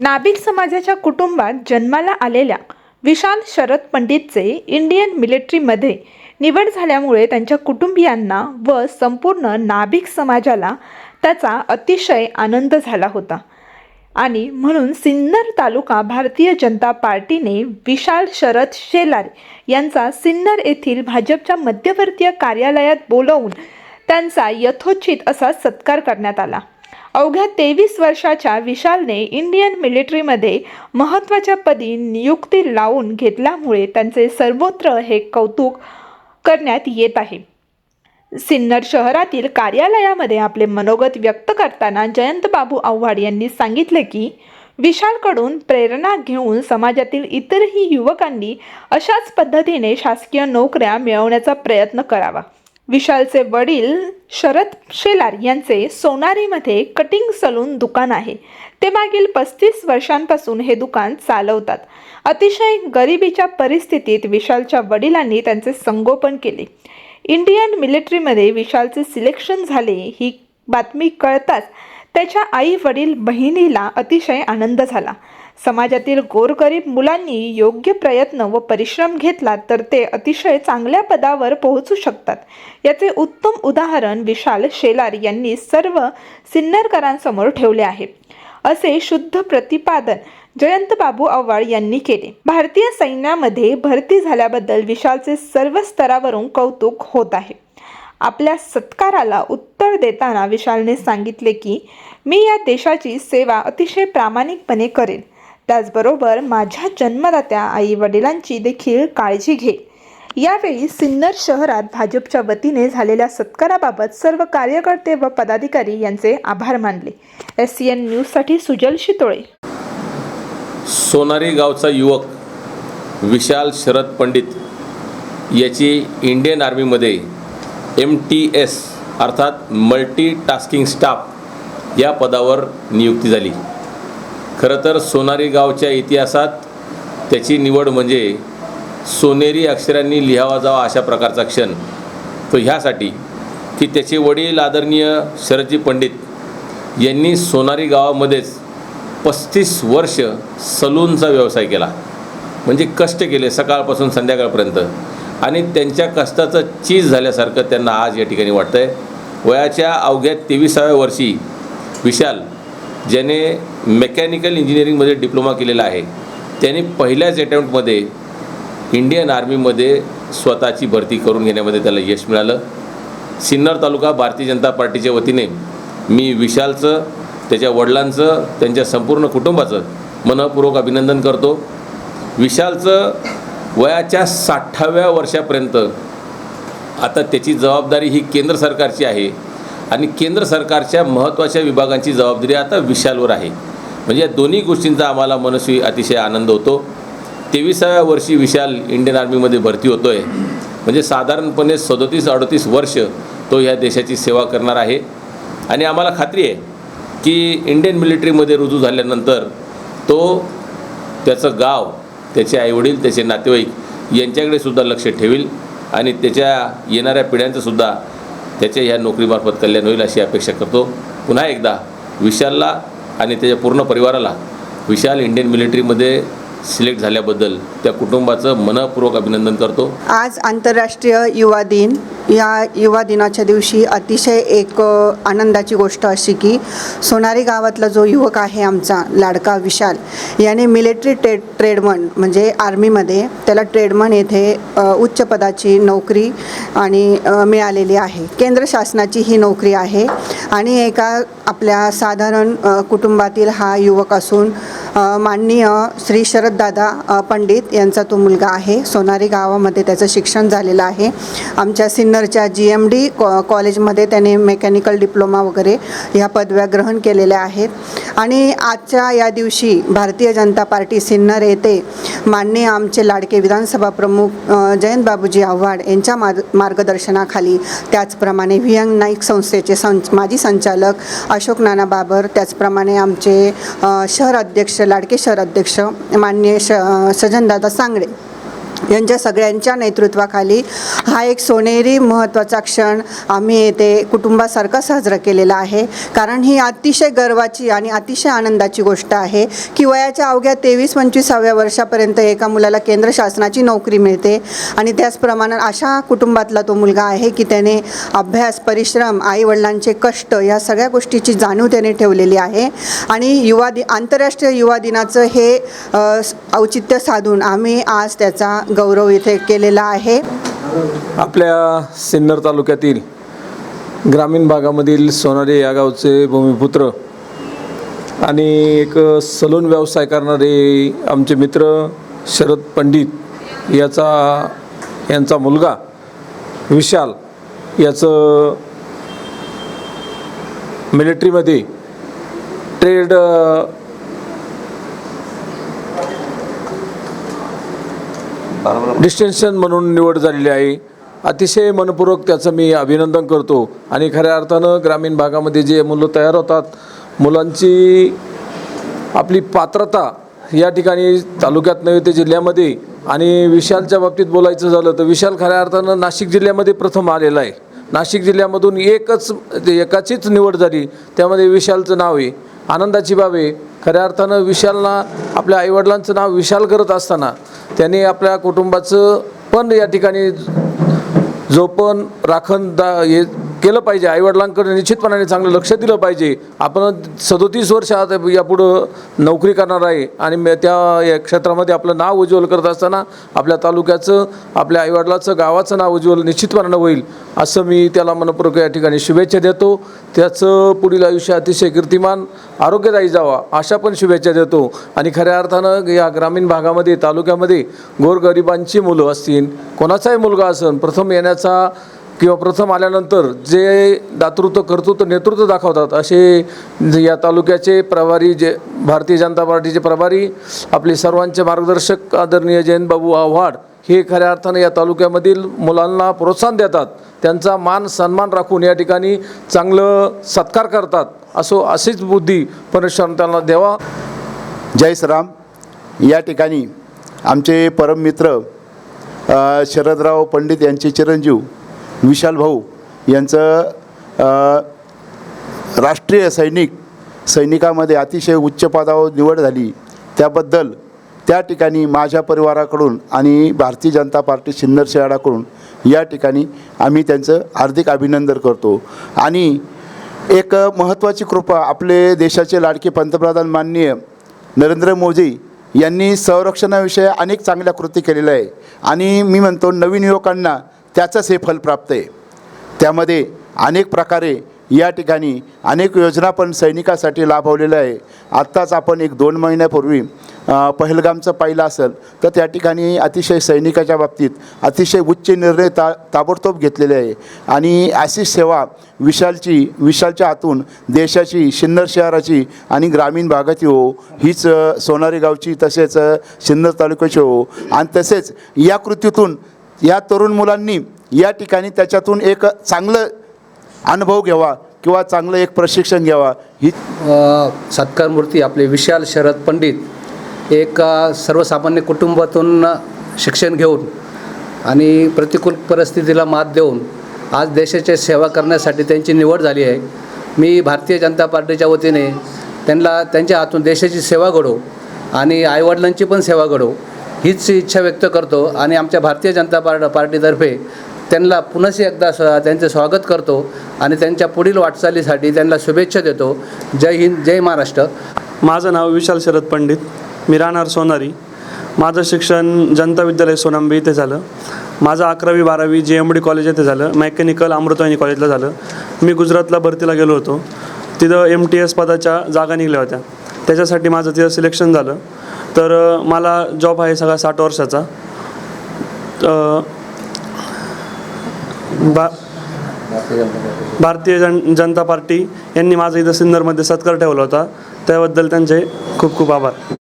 नाभिक समाजाच्या कुटुंबात जन्माला आलेल्या विशाल शरद पंडितचे इंडियन मिलिटरीमध्ये निवड झाल्यामुळे त्यांच्या कुटुंबियांना व संपूर्ण नाभिक समाजाला त्याचा अतिशय आनंद झाला होता. आणि म्हणून सिन्नर तालुका भारतीय जनता पार्टीने विशाल शरद शेलार यांचा सिन्नर येथील भाजपच्या मध्यवर्तीय कार्यालयात बोलवून त्यांचा यथोचित असा सत्कार करण्यात आला. अवघ्या तेवीस वर्षाच्या विशालने इंडियन मिलिटरीमध्ये महत्त्वाच्या पदी नियुक्ती लावून घेतल्यामुळे त्यांचे सर्वत्र हे कौतुक करण्यात येत आहे. सिन्नर शहरातील कार्यालयामध्ये आपले मनोगत व्यक्त करताना जयंत बाबू आव्हाड यांनी सांगितले की विशालकडून प्रेरणा घेऊन समाजातील इतरही युवकांनी अशाच पद्धतीने शासकीय नोकऱ्या मिळवण्याचा प्रयत्न करावा. विशालचे वडील शरद शेलार यांचे सोनारीमध्ये कटिंग सलून दुकान आहे. ते मागील पस्तीस वर्षांपासून हे दुकान चालवतात. अतिशय गरिबीच्या परिस्थितीत विशालच्या वडिलांनी त्यांचे संगोपन केले. इंडियन मिलिटरीमध्ये विशालचे सिलेक्शन झाले ही बातमी कळताच त्याच्या आई वडील बहिणीला अतिशय आनंद झाला. समाजातील गोरगरीब मुलांनी योग्य प्रयत्न व परिश्रम घेतला तर ते अतिशय चांगल्या पदावर पोहोचू शकतात. याचे उत्तम उदाहरण विशाल शेलार यांनी सर्व सिन्नरकरांसमोर ठेवले आहे. असे शुद्ध प्रतिपादन जयंत बाबू आव्हाड यांनी केले. भारतीय सैन्यामध्ये भरती झाल्याबद्दल विशालचे सर्व स्तरावरून कौतुक होत आहे. आपल्या सत्काराला उत्तर देताना विशालने सांगितले की मी या देशाची सेवा अतिशय प्रामाणिकपणे करेन. त्याचबरोबर माझ्या जन्मदात्या आई वडिलांची देखील काळजी घे. यावेळी सिन्नर शहरात भाजपच्या वतीने झालेल्या सत्काराबाबत सर्व कार्यकर्ते व पदाधिकारी यांचे आभार मानले. एस सी एन न्यूजसाठी सुजल शितोळे. सोनारी गावचा युवक विशाल शरद पंडित याची इंडियन आर्मीमध्ये एम टी एस अर्थात मल्टी टास्किंग स्टाफ या पदावर नियुक्ती झाली. खरं तर सोनारी गावच्या इतिहासात त्याची निवड म्हणजे सोनेरी अक्षरांनी लिहावा जावा अशा प्रकारचा क्षण. तो ह्यासाठी की त्याचे वडील आदरणीय शरदजी पंडित यांनी सोनारी गावामध्येच पस्तीस वर्ष सलूनचा व्यवसाय केला. म्हणजे कष्ट केले सकाळपासून संध्याकाळपर्यंत. आणि त्यांच्या कष्टाचं चीज झाल्यासारखं त्यांना आज या ठिकाणी वाटतं आहे वयाच्या अवघ्या तेविसाव्या वर्षी विशाल ज्याने मेकॅनिकल इंजिनिअरिंगमध्ये डिप्लोमा केलेला आहे त्याने पहिल्याच अटेम्प्टमध्ये इंडियन आर्मीमध्ये स्वतःची भरती करून घेण्यामध्ये त्याला यश मिळालं. सिन्नर तालुका भारतीय जनता पार्टीच्या वतीने मी विशालचं त्याच्या वडिलांचं त्यांच्या संपूर्ण कुटुंबाचं मनपूर्वक अभिनंदन करतो. विशालचं वयाच्या साठाव्या वर्षापर्यंत आता त्याची जबाबदारी ही केंद्र सरकारची आहे. आणि केंद्र सरकारच्या महत्त्वाच्या विभागांची जबाबदारी आता विशालवर आहे. म्हणजे या दोन्ही गोष्टींचा आम्हाला मनस्वी अतिशय आनंद होतो. तेविसाव्या वर्षी विशाल इंडियन आर्मीमध्ये भरती होतो आहे म्हणजे साधारणपणे सदोतीस अडतीस वर्ष तो ह्या देशाची सेवा करणार आहे. आणि आम्हाला खात्री आहे की इंडियन मिलिटरीमध्ये रुजू झाल्यानंतर तो त्याचं गाव त्याचे आईवडील त्याचे नातेवाईक यांच्याकडे सुद्धा लक्ष ठेवील आणि त्याच्या येणाऱ्या पिढ्यांचंसुद्धा त्याच्या ह्या नोकरीमार्फत कल्याण होईल अशी अपेक्षा करतो. पुन्हा एकदा विशालला आणि त्याच्या पूर्ण परिवाराला विशाल इंडियन मिलिटरीमध्ये सिलेक्ट झाल्याबद्दल त्या कुटुंबाचं मनपूर्वक अभिनंदन करतो. आज आंतरराष्ट्रीय युवा दिन. या युवा दिनाच्या दिवशी अतिशय एक आनंदाची गोष्ट अशी की सोनारी गावातला जो युवक आहे आमचा लाडका विशाल याने मिलिटरी ट्रेड ट्रेडमन म्हणजे आर्मीमध्ये त्याला ट्रेडमन येथे उच्च पदाची नोकरी आणि मिळालेली आहे. केंद्र शासनाची ही नोकरी आहे आणि एका आपल्या साधारण कुटुंबातील हा युवक असून माननीय श्री शरददादा पंडित यांचा तो मुलगा आहे. सोनारी गावामध्ये त्याचं शिक्षण झालेलं आहे. आमच्या सिन्नरच्या जी एम डी कॉ कॉलेजमध्ये त्याने मेकॅनिकल डिप्लोमा वगैरे ह्या पदव्या ग्रहण केलेल्या आहेत. आणि आजच्या या दिवशी भारतीय जनता पार्टी सिन्नर येथे माननीय आमचे लाडके विधानसभा प्रमुख जयंत बाबूजी आव्हाड यांच्या मार्ग मार्गदर्शनाखाली त्याचप्रमाणे व्हियंग नाईक संस्थेचे सं माजी संचालक अशोक नाना बाबर त्याचप्रमाणे आमचे शहर अध्यक्ष लाडके शहराध्यक्ष माननीय श सज्जनदादा सांगडे यांच्या सगळ्यांच्या नेतृत्वाखाली हा एक सोनेरी महत्त्वाचा क्षण आम्ही येथे कुटुंबासारखा साजरा केलेला आहे. कारण ही अतिशय गर्वाची आणि अतिशय आनंदाची गोष्ट आहे की वयाच्या अवघ्या तेवीस पंचवीसाव्या वर्षापर्यंत एका मुलाला केंद्र शासनाची नोकरी मिळते आणि त्याचप्रमाणे अशा कुटुंबातला तो मुलगा आहे की त्याने अभ्यास परिश्रम आईवडिलांचे कष्ट या सगळ्या गोष्टीची जाणीव त्याने ठेवलेली आहे. आणि युवा दि आंतरराष्ट्रीय युवा दिनाचं हे औचित्य साधून आम्ही आज त्याचा गौरव इथे केलेला आहे. आपल्या सिन्नर तालुक्यातील ग्रामीण भागामधील सोनारे या गावचे भूमिपुत्र आणि एक सलून व्यवसाय करणारे आमचे मित्र शरद पंडित याचा यांचा मुलगा विशाल याचं मिलिटरीमध्ये ट्रेड डिस्टेन्शन म्हणून निवड झालेली आहे. अतिशय मनपूर्वक त्याचं मी अभिनंदन करतो. आणि खऱ्या अर्थानं ग्रामीण भागामध्ये जे मुलं तयार होतात मुलांची आपली पात्रता या ठिकाणी तालुक्यात नव्हे ते जिल्ह्यामध्ये आणि विशालच्या बाबतीत बोलायचं झालं तर विशाल खऱ्या अर्थानं नाशिक जिल्ह्यामध्ये प्रथम आलेला आहे. नाशिक जिल्ह्यामधून एकच एकाचीच निवड झाली. त्यामध्ये विशालचं नाव आहे. आनंदाची बाब आहे. खऱ्या अर्थानं विशालना आपल्या आईवडिलांचं नाव विशाल करत असताना त्यांनी आपल्या कुटुंबाचं पण या ठिकाणी जो पण राखण दा हे केलं पाहिजे. आईवडिलांकडे निश्चितपणाने चांगलं लक्ष दिलं पाहिजे. आपण सदोतीस वर्ष आता यापुढं नोकरी करणार आहे आणि त्या या क्षेत्रामध्ये आपलं नाव उज्ज्वल करत असताना आपल्या तालुक्याचं आपल्या आईवडिलाचं गावाचं नाव उज्ज्वल निश्चितपणानं होईल असं मी त्याला मनपूर्वक या ठिकाणी शुभेच्छा देतो. त्याचं पुढील आयुष्य अतिशय कीर्तिमान आरोग्यदायी जावा अशा पण शुभेच्छा देतो. आणि खऱ्या अर्थानं या ग्रामीण भागामध्ये तालुक्यामध्ये गोरगरिबांची मुलं असतील कोणाचाही मुलगा असेल प्रथम येण्याचा किंवा प्रथम आल्यानंतर जे दातृत्व कर्तृत्व नेतृत्व दाखवतात असे या तालुक्याचे प्रभारी जे भारतीय जनता पार्टीचे प्रभारी आपले सर्वांचे मार्गदर्शक आदरणीय जयंतबाबू आव्हाड हे खऱ्या अर्थानं या तालुक्यामधील मुलांना प्रोत्साहन देतात. त्यांचा मान सन्मान राखून या ठिकाणी चांगलं सत्कार करतात. असो अशीच बुद्धी परमेश्वर त्यांना द्यावा. जय श्राम या ठिकाणी आमचे परममित्र शरदराव पंडित यांचे चिरंजीव विशाल भाऊ यांचं राष्ट्रीय सैनिक सैनिकामध्ये अतिशय उच्च पदावर निवड झाली. त्याबद्दल त्या ठिकाणी माझ्या परिवाराकडून आणि भारतीय जनता पार्टी सिन्नर शहराकडून या ठिकाणी आम्ही त्यांचं हार्दिक अभिनंदन करतो. आणि एक महत्त्वाची कृपा आपले देशाचे लाडके पंतप्रधान माननीय नरेंद्र मोदी यांनी संरक्षणाविषयी अनेक चांगल्या कृती केलेल्या आहे. आणि मी म्हणतो नवीन युवकांना त्याचंच हे फल प्राप्त आहे. त्यामध्ये अनेक प्रकारे या ठिकाणी अनेक योजना पण सैनिकासाठी लाभवलेल्या आहे. आत्ताच आपण एक दोन महिन्यापूर्वी पहलगामचं पाहिलं असेल तर त्या ठिकाणी अतिशय सैनिकाच्या बाबतीत अतिशय उच्च निर्णय ता ताबडतोब घेतलेले आहे. आणि अशी सेवा विशालची विशालच्या हातून देशाची सिन्नर शहराची आणि ग्रामीण भागाची हो हीच सोनारी गावची तसेच शिन्नर सिन्नर तालुक्याची हो. आणि तसेच या कृतीतून या तरुण मुलांनी या ठिकाणी त्याच्यातून एक चांगलं अनुभव घ्यावा किंवा चांगलं एक प्रशिक्षण घ्यावा. ही अ, सत्कार मूर्ती आपले विशाल शरद पंडित एक सर्वसामान्य कुटुंबातून शिक्षण घेऊन आणि प्रतिकूल परिस्थितीला मात देऊन आज देशाची सेवा करण्यासाठी त्यांची निवड झाली आहे. मी भारतीय जनता पार्टीच्या वतीने त्यांना त्यांच्या हातून देशाची सेवा घडो आणि आईवडिलांची पण सेवा घडो हीच इच्छा व्यक्त करतो आणि आमच्या भारतीय जनता पार्ट पार्टीतर्फे त्यांना पुनश्च एकदा स त्यांचे स्वागत करतो आणि त्यांच्या पुढील वाटचालीसाठी त्यांना शुभेच्छा देतो. जय हिंद जय महाराष्ट्र. माझं नाव विशाल शरद पंडित. मी राहणार सोनारी. माझं शिक्षण जनता विद्यालय सोनांबी इथे झालं. माझं अकरावी बारावी जे एम डी कॉलेज येथे झालं. मेकॅनिकल अमृतवाहिनी कॉलेजला झालं. मी गुजरातला भरतीला गेलो होतो. तिथं एम टी एस पदाच्या जागा निघल्या होत्या. त्याच्यासाठी माझं तिथं सिलेक्शन झालं. तर मला जॉब आहे सगळा साठ वर्षाचा. बा भारतीय जन जनता पार्टी यांनी माझं इथं सिन्नरमध्ये सत्कार ठेवला होता. त्याबद्दल त्यांचे खूप खूप आभार.